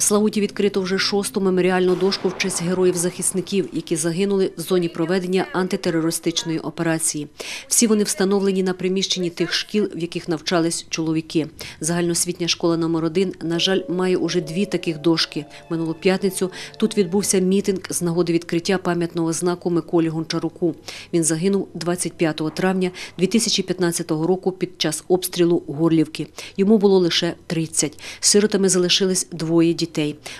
Славуті відкрито вже шосту меморіальну дошку в честь героїв-захисників, які загинули в зоні проведення антитерористичної операції. Всі вони встановлені на приміщенні тих шкіл, в яких навчались чоловіки. Загальноосвітня школа номер 1 на жаль, має уже дві таких дошки. Минулу п'ятницю тут відбувся мітинг з нагоди відкриття пам'ятного знаку Миколі Гончаруку. Він загинув 25 травня 2015 року під час обстрілу Горлівки. Йому було лише 30. Сиротами залишились двоє дітей.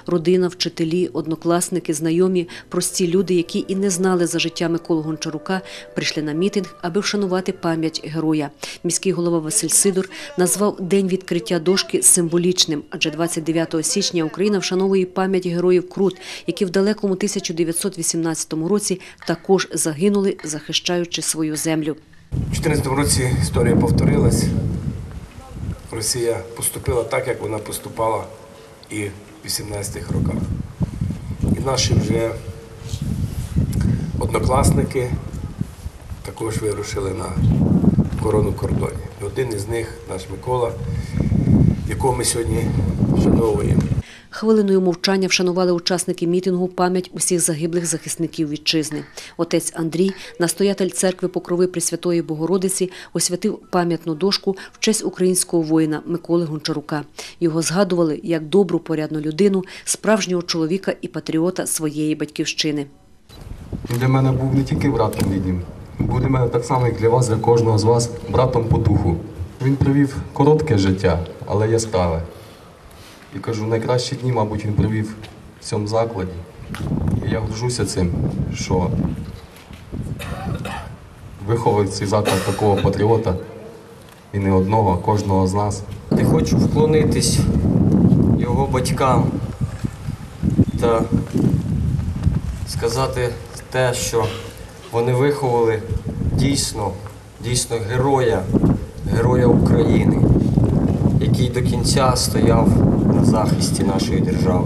Родина, вчителі, однокласники, знайомі, прості люди, які і не знали за життя Миколи Гончарука, прийшли на мітинг, аби вшанувати пам'ять героя. Міський голова Василь Сидор назвав день відкриття дошки символічним, адже 29 січня Україна вшановує пам'ять героїв Крут, які в далекому 1918 році також загинули, захищаючи свою землю. У 2014 році історія повторилась. Росія поступила так, як вона поступала і 18-х роках. І наші вже однокласники також вирушили на корону кордоні. Один із них, наш Микола, якого ми сьогодні вшановуємо. Хвилиною мовчання вшанували учасники мітингу пам'ять усіх загиблих захисників вітчизни. Отець Андрій, настоятель церкви Покрови Пресвятої Богородиці, освятив пам'ятну дошку в честь українського воїна Миколи Гончарука. Його згадували як добру порядну людину, справжнього чоловіка і патріота своєї батьківщини. Для мене був не тільки братом рідним, він був для мене так само, як для вас, для кожного з вас, братом по духу. Він провів коротке життя, але яскраве. І кажу, найкращі дні, мабуть, він провів в цьому закладі. І я горжуся цим, що виховав цей заклад такого патріота і не одного, а кожного з нас. Я хочу вклонитись його батькам та сказати те, що вони виховали дійсно, дійсно героя, героя України, який до кінця стояв на захисті нашої держави.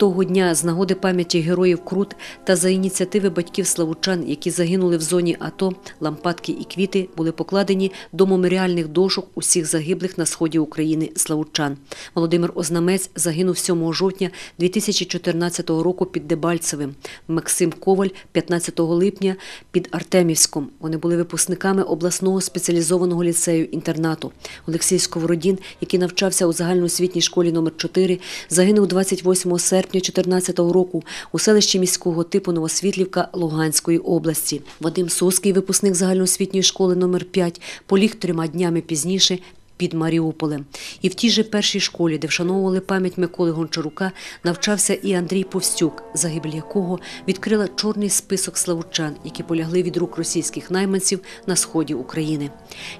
Того дня з нагоди пам'яті героїв Крут та за ініціативи батьків славучан, які загинули в зоні АТО, лампадки і квіти були покладені до меморіальних дошок усіх загиблих на сході України славучан. Володимир Ознамець загинув 7 жовтня 2014 року під Дебальцевим. Максим Коваль 15 липня під Артемівськом. Вони були випускниками обласного спеціалізованого ліцею інтернату. Олексій Сковородін, який навчався у загальноосвітній школі номер 4 загинув 28 серпня 2014 року у селищі міського типу Новосвітлівка Луганської області. Вадим Соский, випускник загальноосвітньої школи номер 5 поліг трьома днями пізніше під Маріуполем. І в тій же першій школі, де вшановували пам'ять Миколи Гончарука, навчався і Андрій Повстюк, загибель якого відкрила чорний список славучан, які полягли від рук російських найманців на сході України.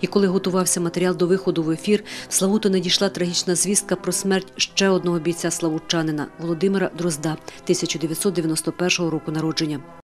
І коли готувався матеріал до виходу в ефір, Славуту надійшла трагічна звістка про смерть ще одного бійця славучанина Володимира Дрозда 1991 року народження.